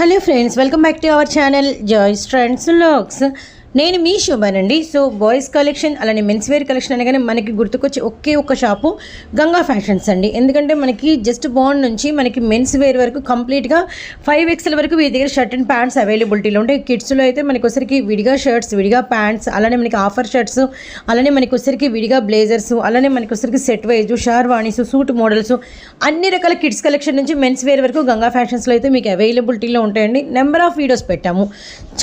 hello friends welcome back to our channel joys trends logs నేను మీ శోభానండి so boys collection అలానే men's wear collection అనగానే మనకి గుర్తుకొచ్చే ఒకే ఒక షాపు గంగా ఫ్యాషన్స్ అండి. ఎందుకంటే మనకి జస్ట్ బాండ్ నుంచి మనకి మెన్స్ వేర్ వరకు కంప్లీట్గా ఫైవ్ ఎక్స్ఎల్ వరకు వీరి దగ్గర షర్ట్ అండ్ ప్యాంట్స్ అవైలబిలిటీలో ఉంటాయి. కిడ్స్లో అయితే మనకి ఒకసారికి విడిగా షర్ట్స్ విడిగా ప్యాంట్స్ అలానే మనకి ఆఫర్ షర్ట్స్ అలానే మనకి ఒకసారికి విడిగా బ్లేజర్స్ అలానే మనకి ఒకసారికి set wise sherwanis suit models అన్ని రకాల కిడ్స్ కలెక్షన్ నుంచి మెన్స్ వేర్ వరకు గంగా ఫ్యాషన్స్లో అయితే మీకు అవైలబిలిటీలో ఉంటాయండి. నెంబర్ ఆఫ్ వీడియోస్ పెట్టాము.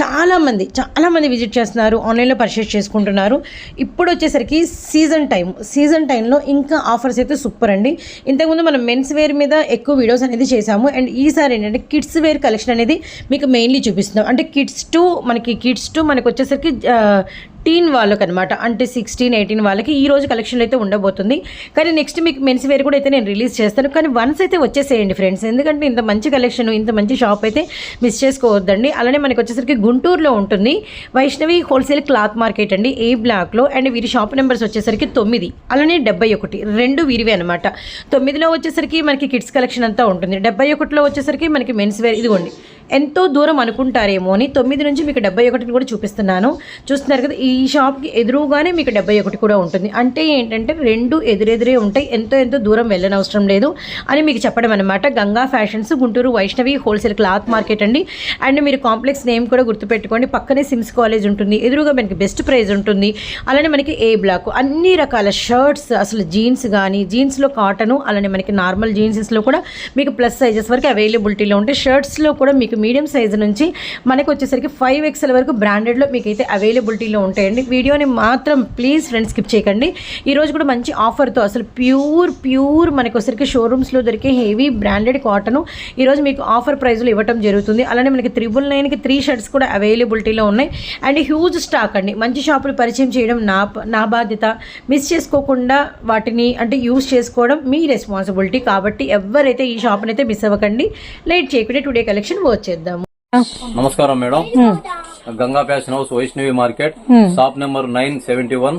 చాలామంది చాలామంది విజిట్ చేస్తున్నారు ఆన్లైన్లో పర్చేస్ చేసుకుంటున్నారు. ఇప్పుడు వచ్చేసరికి సీజన్ టైం సీజన్ టైంలో ఇంకా ఆఫర్స్ అయితే సూపర్ అండి. ఇంతకుముందు మనం మెన్స్ వేర్ మీద ఎక్కువ వీడియోస్ అనేది చేశాము. అండ్ ఈసారి ఏంటంటే కిడ్స్ వేర్ కలెక్షన్ అనేది మీకు మెయిన్లీ చూపిస్తున్నాం. అంటే కిడ్స్ టు మనకి కిడ్స్ టు మనకి వచ్చేసరికి టీన్ వాళ్ళకి అనమాట అంటే సిక్స్టీన్ ఎయిటీన్ వాళ్ళకి ఈ రోజు కలెక్షన్ అయితే ఉండబోతుంది. కానీ నెక్స్ట్ మీకు మెన్స్ వేర్ కూడా అయితే నేను రిలీజ్ చేస్తాను. కానీ వన్స్ అయితే వచ్చేసేయండి ఫ్రెండ్స్ ఎందుకంటే ఇంత మంచి కలెక్షన్ ఇంత మంచి షాప్ అయితే మిస్ చేసుకోవద్దండి. అలానే మనకి వచ్చేసరికి గుంటూరులో ఉంటుంది. వైష్ణవి హోల్సేల్ క్లాత్ మార్కెట్ అండి. ఏ బ్లాక్లో అండ్ వీరి షాప్ నెంబర్స్ వచ్చేసరికి తొమ్మిది. అలానే డెబ్బై ఒకటి. రెండు వీరివే అనమాట తొమ్మిదిలో వచ్చేసరికి మనకి కిడ్స్ కలెక్షన్ అంతా ఉంటుంది. డెబ్బై ఒకటిలో వచ్చేసరికి మనకి మెన్స్ వేర్ ఇదిగోండి. ఎంతో దూరం అనుకుంటారేమో అని తొమ్మిది నుంచి మీకు డెబ్బై ఒకటిని కూడా చూపిస్తున్నాను. చూస్తున్నారు కదా ఈ షాప్కి ఎదురుగానే మీకు డెబ్బై ఒకటి కూడా ఉంటుంది. అంటే ఏంటంటే రెండు ఎదురెదురే ఉంటాయి. ఎంతో ఎంతో దూరం వెళ్ళనవసరం లేదు అని మీకు చెప్పడం అనమాట Ganga fashions Guntur Vaishnavi wholesale cloth market అండి. అండ్ మీరు కాంప్లెక్స్ నేమ్ కూడా గుర్తుపెట్టుకోండి. పక్కనే సిమ్స్ కాలేజ్ ఉంటుంది. ఎదురుగా మనకి బెస్ట్ ప్రైజ్ ఉంటుంది. అలానే మనకి ఏ బ్లాక్ అన్ని రకాల షర్ట్స్ అసలు జీన్స్ కానీ జీన్స్లో కాటను అలానే మనకి నార్మల్ జీన్సెస్లో కూడా మీకు ప్లస్ సైజెస్ వరకు అవైలబిలిటీలో ఉంటాయి. షర్ట్స్లో కూడా మీకు మీడియం సైజు నుంచి మనకు వచ్చేసరికి ఫైవ్ ఎక్స్ఎల్ వరకు బ్రాండెడ్లో మీకు అయితే అవైలబిలిటీలో ఉంటాయండి. వీడియోని మాత్రం ప్లీజ్ ఫ్రెండ్స్ స్కిప్ చేయకండి. ఈరోజు కూడా మంచి ఆఫర్తో అసలు ప్యూర్ ప్యూర్ మనకు వచ్చేసరికి షోరూమ్స్లో దొరికే హెవీ బ్రాండెడ్ కాటన్ ఈరోజు మీకు ఆఫర్ ప్రైస్లో ఇవ్వటం జరుగుతుంది. అలానే మనకి త్రిబుల్ నైన్కి త్రీ షర్ట్స్ కూడా అవైలబిలిటీలో ఉన్నాయి. అండ్ హ్యూజ్ స్టాక్ అండి. మంచి షాపులు పరిచయం చేయడం నా నా బాధ్యత. మిస్ చేసుకోకుండా వాటిని అంటే యూజ్ చేసుకోవడం మీ రెస్పాన్సిబిలిటీ కాబట్టి ఎవరైతే ఈ షాప్ని అయితే మిస్ అవ్వకండి లేట్ చేయకుండా టుడే కలెక్షన్ వచ్చేద్దాము నమస్కారం madam. Ganga fashion house Vaishnavi market shop number nine seventy one.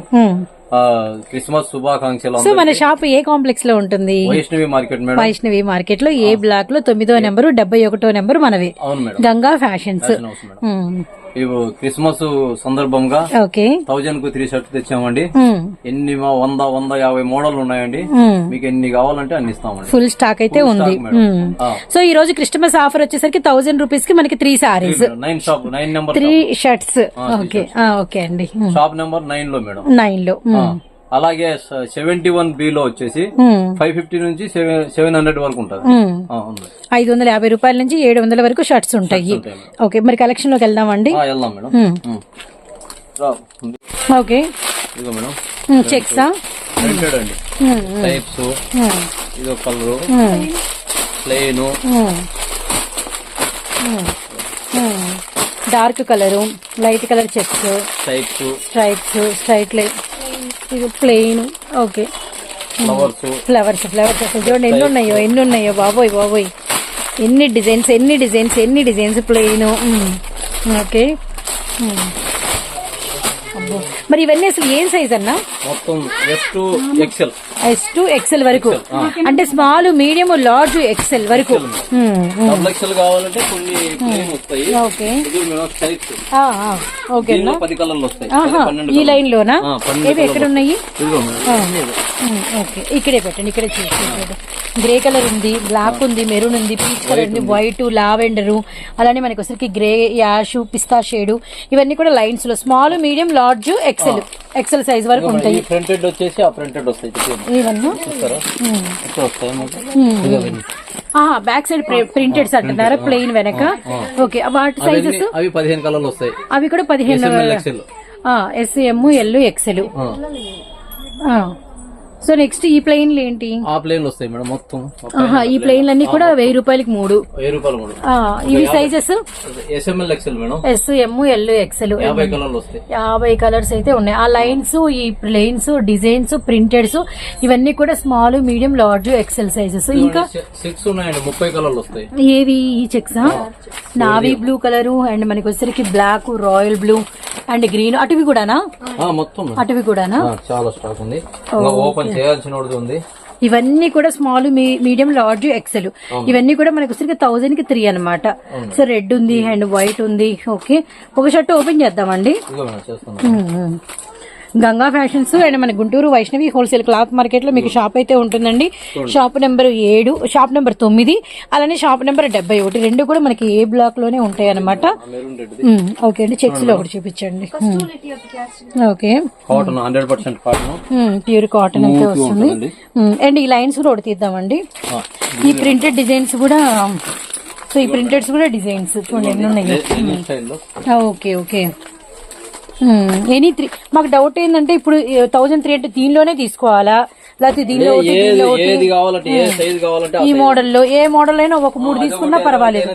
Christmas శుభాకాంక్షలు సో మన షాప్ ఏ కాంప్లెక్స్లో ఉంటుంది? Vaishnavi market madam. వైష్ణవి మార్కెట్లో ఏ బ్లాక్లో తొమ్మిదో నెంబరు డెబ్బై ఒకటో నెంబర్ మనవి? అవును మేడం. గంగా ఫ్యాషన్స్. క్రిస్మస్ సందర్భంగా థౌజండ్కు త్రీ షర్ట్ తెచ్చామండి. ఎన్ని వంద వంద యాభై మోడల్ ఉన్నాయండి. మీకు ఎన్ని కావాలంటే అన్ని ఇస్తామండి. ఫుల్ స్టాక్ అయితే ఉంది. సో ఈ రోజు క్రిస్టమస్ ఆఫర్ వచ్చేసరికి థౌసండ్ రూపీస్కి మనకి three saris nine shop nine number three shirts okay. Okay అండి. షాప్ నెంబర్ నైన్లో మేడం నైన్లో. అలాగే సెవెంటీ వన్ బి లో వచ్చేసి ఫైవ్ ఫిఫ్టీ నుంచి సెవెన్ హండ్రెడ్ వరకు ఉంటుంది. ఐదు వందల యాభై రూపాయల నుంచి ఏడు వందల వరకు షర్ట్స్ ఉంటాయి. ఓకే మరి కలెక్షన్లోకి వెళ్దామండి. ఆ, వెళ్దాం మేడం. ఓకే. ఇదిగో మేడం. చెక్సా? అండి. టైప్స్ ఇదో colour plain dark colour light colour checks. Types stripes straight line ఇది ప్లెయిన్ ఓకే ఫ్లవర్స్ ఫ్లవర్స్ అసలు చూడండి ఎన్ని ఉన్నాయో ఎన్ని ఉన్నాయో బాబోయ్ బాబోయ్. ఎన్ని డిజైన్స్ ఎన్ని డిజైన్స్ ఎన్ని డిజైన్స్ ప్లెయిన్ ఓకే మరి ఇవన్నీ అసలు ఏం సైజ్ అన్నా? మొత్తం ఎక్సెల్ ఎస్ టు ఎక్సెల్ వరకు. అంటే స్మాల్ మీడియం లార్జ్ ఎక్సెల్ వరకు. మ్మ్. డబుల్ ఎక్సెల్ కావాలంటే కొన్ని ప్లెయిన్ వస్తాయి. ఓకే. పది కలర్లు వస్తాయి. ఈ లైన్ లోనా ఏవి ఎక్కడ ఉన్నాయి ఓకే. ఇక్కడే పెట్టండి ఇక్కడే చూసి గ్రే కలర్ ఉంది బ్లాక్ ఉంది మెరూన్ ఉంది పీచ్ కలర్ ఉంది వైట్ లావెండర్ అలానే మనకి వచ్చరికి గ్రే యాష్ పిస్తా షేడ్ ఇవన్నీ కూడా లైన్స్లో. Small medium large XL XL size వరకు ఉంటాయి. ప్రింటెడ్ వచ్చేసి ఆ ప్రింటెడ్ వస్తాయి. ఇవన్నీ. బ్యాక్ సైడ్ ప్రింటెడ్స్ అంటున్నారా ప్లెయిన్ వెనక. ఓకే వాటి సైజెస్ అవి పదిహేను కలర్లు వస్తాయి. అవి కూడా పదిహేను. S M L XL. So next ఈ ప్లెయిన్లు ఏంటి? ఆ ప్లేన్లు వస్తాయి మేడం మొత్తం. ఈ ప్లెయిన్లు అన్ని కూడా వెయ్యి రూపాయలకి మూడు. వెయ్యి రూపాయలు మేడం. ఇవి sizes S M L XL madam. S M L XL యాభై కలర్లు వస్తాయి. యాభై కలర్స్ అయితే ఉన్నాయి. ఆ లైన్స్ ఈ ప్లెయిన్స్ డిజైన్స్ ప్రింటెడ్స్ ఇవన్నీ కూడా small medium large XL sizes ఇంకా సిక్స్ ఉన్నాయండి ముప్పై కలర్లు వస్తాయి. ఏవి? ఈ చెక్సా? నావీ బ్లూ కలరు అండ్ మనకి వచ్చేసరికి black royal blue. And green అటువి కూడానా? మొత్తం. అటువి కూడానా? చాలా స్టాక్ ఉంది. ఓపెన్ చేయాల్సిన ఉంది. ఇవన్నీ కూడా స్మాల్ మీడియం లార్జ్ ఎక్సెల్ ఇవన్నీ కూడా మనకు వచ్చరికి థౌసండ్కి త్రీ అనమాట సో రెడ్ ఉంది అండ్ వైట్ ఉంది. ఓకే. ఒక షర్ట్ ఓపెన్ చేద్దామండి. గంగా ఫ్యాషన్స్ అండ్ మన గుంటూరు వైష్ణవి హోల్సేల్ క్లాత్ మార్కెట్లో మీకు షాప్ అయితే ఉంటుందండి. షాప్ నెంబర్ ఏడు షాప్ నెంబర్ తొమ్మిది అలానే షాప్ నెంబర్ డెబ్బై ఒకటి. రెండు కూడా మనకి ఏ బ్లాక్లోనే ఉంటాయి అనమాట ఓకే అండి. చెక్స్లో ఒకటి చూపించండి. ఓకే. ప్యూర్ కాటన్ అయితే వస్తుంది. అండ్ ఈ లైన్స్ కూడా ఒకటి తీద్దామండి. ఈ ప్రింటెడ్ డిజైన్స్ కూడా సో ఈ ప్రింటెడ్స్ కూడా డిజైన్స్ చూడండి ఎన్ని ఉన్నాయి. Okay okay. ఎనీ త్రీ మాకు డౌట్ ఏంటంటే ఇప్పుడు థౌజండ్ త్రీ అంటే దీనిలోనే తీసుకోవాలా? లేకపోతే దీనిలో ఆ ఈ. మోడల్లో ఏ మోడల్ అయినా ఒక మూడు తీసుకున్నా పర్వాలేదు.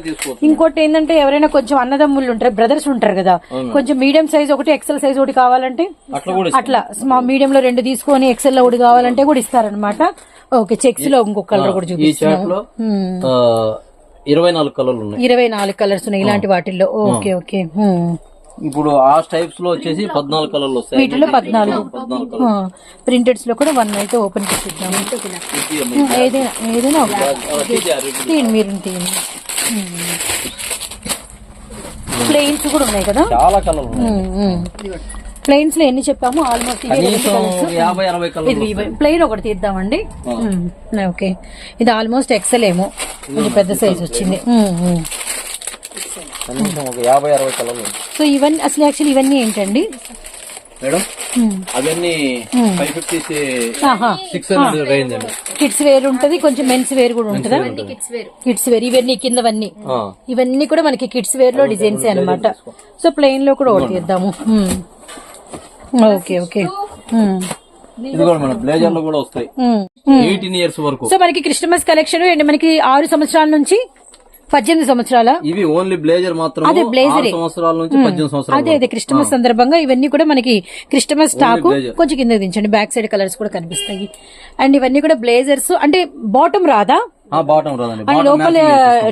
ఇంకోటి ఏంటంటే ఎవరైనా కొంచెం అన్నదమ్ములు ఉంటారు బ్రదర్స్ ఉంటారు కదా. కొంచెం మీడియం సైజ్ ఒకటి ఎక్సెల్ సైజ్ ఒకటి కావాలంటే అట్లా మీడియం లో రెండు తీసుకొని ఎక్సెల్లో ఒకటి కావాలంటే కూడా ఇస్తారనమాట ఓకే చెక్స్లో ఇంకొక కలర్ కూడా చూపిస్తున్నాం. ఆ, ఇరవై నాలుగు కలర్లు ఉన్నాయి. ఇరవై నాలుగు కలర్స్ ఉన్నాయి ఇలాంటి వాటిల్లో. Okay okay. ఇప్పుడు ఆ టైప్స్లో వచ్చేసి పద్నాలుగు కలర్లు వస్తాయి. వీటిలో పద్నాలుగు కలర్ ప్రింటెడ్స్లో కూడా వన్ అయితే ఓపెన్ చేసిద్దాం ఏదైనా ఏదైనా. తీయండి. మీరు తీయండి. ప్లెయిన్స్ కూడా ఉన్నాయి కదా? చాలా కలర్లు ఉన్నాయి. ప్లెయిన్స్లో ఎన్ని చెప్పాము ఆల్మోస్ట్ ఇది ప్లెయిన్ ఒకటి తీద్దామండి. ఓకే. ఇది ఆల్మోస్ట్ ఎక్సెల్ ఏమో. ఇది పెద్ద సైజ్ వచ్చింది. కనీసం ఒక యాభై అరవై కలర్లు. సో ఇవన్నీ అసలు యాక్చువల్లీ ఇవన్నీ ఏంటండి? మేడం. అవన్నీ five fifty six hundred range అండి. కిడ్స్ వేర్ ఉంటది కొంచెం మెన్స్ వేర్ కూడా ఉంటుందా? కిడ్స్ వేర్ ఇవన్నీ కిందవన్నీ. ఆ, ఇవన్నీ కూడా మనకి కిడ్స్ వేర్లో డిజైన్స్ అన్నమాట. సో ప్లెయిన్లో కూడా ఒకటి తీద్దాము మ్మ్. Okay okay. మ్మ్. ఇది కూడా మన బ్లేజర్లో కూడా వస్తాయి. మ్మ్. ఎయిటీన్ ఇయర్స్ వరకు. సో మనకి క్రిస్టమస్ కలెక్షన్ అండ్ మనకి ఆరు సంవత్సరాల నుంచి పద్దెనిమిది సంవత్సరాల? ఇవి ఓన్లీ బ్లేజర్ మాత్రం అదే. ఆరు సంవత్సరాల నుంచి పద్దెనిమిది సంవత్సరాలు అదే అదే. క్రిస్టమస్ సందర్భంగా ఇవన్నీ కూడా మనకి క్రిస్టమస్ స్టాక్. కొంచెం కింద దించండి. బ్యాక్ సైడ్ కలర్స్ కూడా కనిపిస్తాయి. అండ్ ఇవన్నీ కూడా బ్లేజర్స్. అంటే బాటమ్ రాదా? లోపల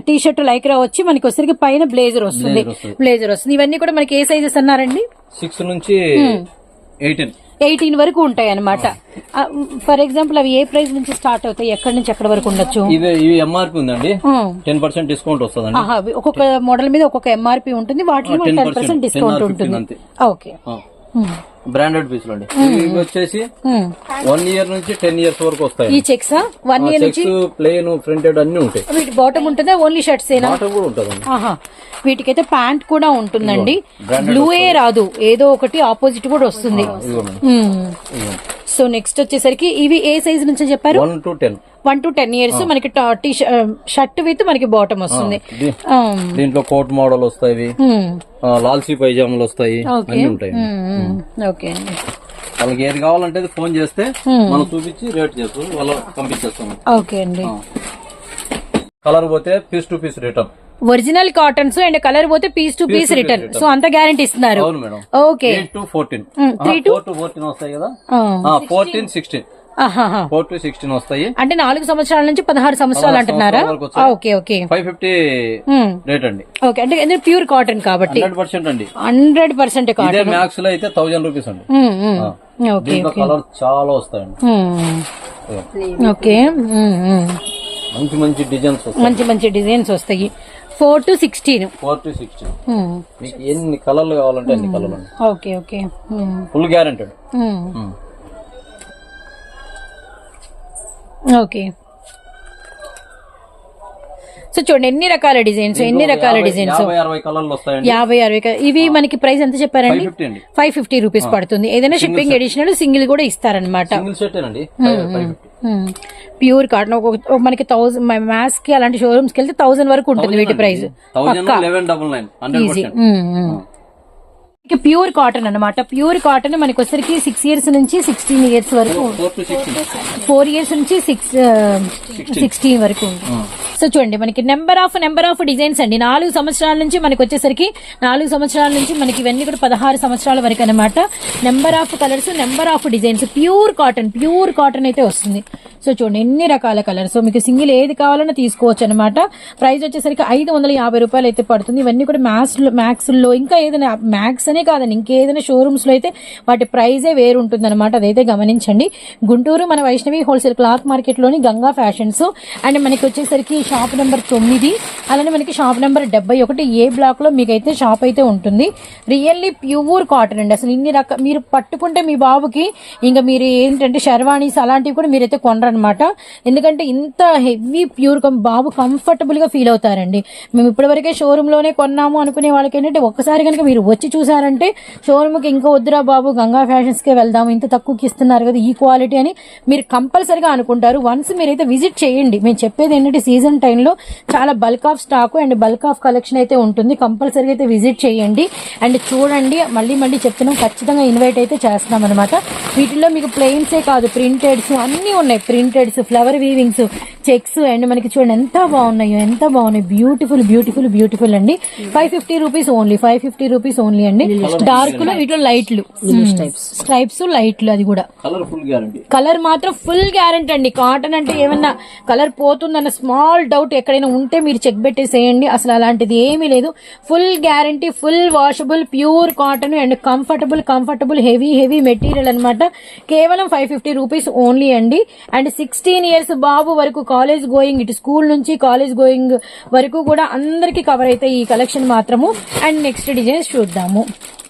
టీ షర్ట్ లైక్రా వచ్చి మనకి వచ్చరికి పైన బ్లేజర్ వస్తుంది. బ్లేజర్ వస్తుంది. ఇవన్నీ కూడా మనకి ఏ సైజెస్ అన్నారండి? సిక్స్ నుంచి ఎయిటీన్. ఎయిటీన్ వరకు ఉంటాయి అనమాట ఫర్ ఎగ్జాంపుల్ అవి ఏ ప్రైస్ నుంచి స్టార్ట్ అవుతాయి? ఎక్కడి నుంచి ఎక్కడి వరకు ఉండొచ్చు? ఇవి ఎంఆర్పి ఉందండి. టెన్ పర్సెంట్ డిస్కౌంట్ అవి ఒక్కొక్క మోడల్ మీద ఒక్కొక్క ఎంఆర్పి ఉంటుంది వాటిలో 10% టెన్ పర్సెంట్ డిస్కౌంట్ 10 or ఉంటుంది. 15 అంతే. ఓకే. బ్రాండెడ్ పీసులు అండి. ఇవి వచ్చేసి వన్ ఇయర్ నుంచి టెన్ ఇయర్స్ వరకు ఈ వస్తాయి చెక్స్? వన్ ఇయర్ నుంచి? ప్లేన్ ప్రింటెడ్ అన్ని ఉంటాయి. వీటి బాటమ్ ఉంటుందా? ఓన్లీ షర్ట్స్ ఏనా? బాటం కూడా ఉంటుందండి. ఆహా. వీటికైతే ప్యాంట్ కూడా ఉంటుందండి. బ్లూ ఏ రాదు. ఏదో ఒకటి ఆపోజిట్ కూడా వస్తుంది. సో నెక్స్ట్ వచ్చేసరికి ఇవి ఏ సైజ్ నుంచి చెప్పారు? One to ten one to ten years మనకి టీ షర్ట్ విత్ మనకి బాటమ్ వస్తుంది. దీంట్లో కోట్ మోడల్ వస్తాయి. లాల్సీ పైజామాలు వస్తాయి. అన్ని ఉంటాయి. ఓకే వాళ్ళకి ఏది కావాలంటే ఫోన్ చేస్తే మనం చూపించి రేట్ చేస్తాం వాళ్ళ పంపించేస్తాం. ఓకే అండి. కలర్ పోతే piece to piece return original cottons and colour పోతే piece to piece return. So అంత గ్యారంటీ ఇస్తున్నారు. Okay. To fourteen to fourteen వస్తాయి కదా? Fourteen sixteen four to sixteen వస్తాయి. అంటే నాలుగు సంవత్సరాల నుంచి పదహారు సంవత్సరాలు అంటున్నారా. Okay okay. Five fifty rate అండి. ఓకే అంటే ప్యూర్ కాటన్ కాబట్టి? హండ్రెడ్ పర్సెంట్ అండి. హండ్రెడ్ పర్సెంట్ కాటన్ మ్యాక్స్లో అయితే థౌజండ్ రూపీస్ అండి. ఓకే కలర్ చాలా వస్తాయండి. ఓకే మంచి మంచి డిజైన్స్ మంచి మంచి డిజైన్స్ వస్తాయి. Four to sixteen four to sixteen మీకు ఎన్ని కలర్లు కావాలంటే అన్ని కలర్లు okay okay full guaranteed okay so చూడండి ఎన్ని రకాల డిజైన్స్ ఎన్ని రకాల డిజైన్స్? యాభై అరవై ఇవి మనకి ప్రైస్ ఎంత చెప్పారండి? ఫైవ్ ఫిఫ్టీ రూపీస్ పడుతుంది. ఏదైనా షిప్పింగ్ అడిషనల్ సింగిల్ కూడా ఇస్తారనమాట ప్యూర్ కాటన్ మనకి థౌసండ్ మ్యాథ్స్కి అలాంటి షోరూమ్స్కి వెళ్తే థౌసండ్ వరకు ఉంటుంది వీటి price. Easy percent pure cotton అన్నమాట. ప్యూర్ కాటన్ మనకి వచ్చరికి సిక్స్ ఇయర్స్ నుంచి సిక్స్టీన్ ఇయర్స్ వరకు ఫోర్ ఇయర్స్ నుంచి సిక్స్ సిక్స్టీన్ వరకు ఉంటుంది. సో చూడండి మనకి number of number of designs అండి. నాలుగు సంవత్సరాల నుంచి మనకి వచ్చేసరికి నాలుగు సంవత్సరాల నుంచి మనకి ఇవన్నీ కూడా పదహారు సంవత్సరాల వరకు అనమాట number of colours number of designs pure cotton pure cotton అయితే వస్తుంది. సో చూడండి ఎన్ని రకాల కలర్స్ సో మీకు సింగిల్ ఏది కావాలన్నా తీసుకోవచ్చు అనమాట ప్రైస్ వచ్చేసరికి ఐదు వందల యాభై రూపాయలు అయితే పడుతుంది. ఇవన్నీ కూడా మ్యాక్స్ మ్యాక్స్లో ఇంకా ఏదైనా మ్యాక్స్ అనే కాదండి ఇంకేదైనా షోరూమ్స్లో అయితే వాటి ప్రైజే వేరు ఉంటుంది అనమాట అదైతే గమనించండి. గుంటూరు మన వైష్ణవి హోల్సేల్ క్లాత్ మార్కెట్లోని గంగా ఫ్యాషన్స్ అండ్ మనకి వచ్చేసరికి షాప్ నెంబర్ తొమ్మిది. అలానే మనకి షాప్ నెంబర్ డెబ్బై ఒకటి. ఏ బ్లాక్లో మీకైతే షాప్ అయితే ఉంటుంది. రియల్లీ ప్యూర్ కాటన్ అండి. అసలు ఇన్ని రకాల మీరు పట్టుకుంటే మీ బాబుకి ఇంకా మీరు ఏంటంటే షర్వాణీస్ అలాంటివి కూడా మీరైతే అనమాట ఎందుకంటే ఇంత హెవీ ప్యూర్ బాబు కంఫర్టబుల్గా ఫీల్ అవుతారండి. మేము ఇప్పటివరకే షోరూమ్లోనే కొన్నాము అనుకునే వాళ్ళకి ఏంటంటే ఒక్కసారి కనుక మీరు వచ్చి చూసారంటే షోరూమ్కి ఇంకా వద్దురా బాబు గంగా ఫ్యాషన్స్ కే వెళ్దాం ఇంత తక్కువకి ఇస్తున్నారు కదా ఈ క్వాలిటీ అని మీరు కంపల్సరిగా అనుకుంటారు. వన్స్ మీరైతే విజిట్ చేయండి. మేము చెప్పేది ఏంటంటే సీజన్ టైంలో చాలా bulk of stock and bulk of collection అయితే ఉంటుంది. కంపల్సరీగా అయితే విజిట్ చేయండి. అండ్ చూడండి మళ్ళీ మళ్ళీ చెప్తున్నాం ఖచ్చితంగా ఇన్వైట్ అయితే చేస్తున్నాం అనమాట వీటిల్లో మీకు ప్లెయిన్సే కాదు ప్రింటెడ్స్ అన్నీ ఉన్నాయి. Printeds flower weavings checks and మనకి చూడండి ఎంత బాగున్నాయో ఎంత బాగున్నాయి. బ్యూటిఫుల్ బ్యూటిఫుల్ బ్యూటిఫుల్ అండి. Five fifty rupees only five fifty rupees only అండి. డార్క్లో వీటిలో లైట్లు స్ట్రైప్స్ లైట్లు అది కూడా. కలర్ ఫుల్ గ్యారంటీ కలర్ మాత్రం ఫుల్ గ్యారంటీ అండి. కాటన్ అంటే ఏమన్నా కలర్ పోతుందన్న స్మాల్ డౌట్ ఎక్కడైనా ఉంటే మీరు చెక్ పెట్టేసేయండి. అసలు అలాంటిది ఏమీ లేదు. Full guarantee full washable pure cotton and comfortable comfortable heavy heavy material అన్నమాట. కేవలం ఫైవ్ ఫిఫ్టీ రూపీస్ ఓన్లీ అండి. అండ్ సిక్స్టీన్ ఇయర్స్ బాబు వరకు కాలేజ్ గోయింగ్ ఇటు స్కూల్ నుంచి కాలేజ్ గోయింగ్ వరకు కూడా అందరికీ కవర్ అయితే ఈ కలెక్షన్ మాత్రము. అండ్ నెక్స్ట్ డిజైన్స్ చూద్దాము.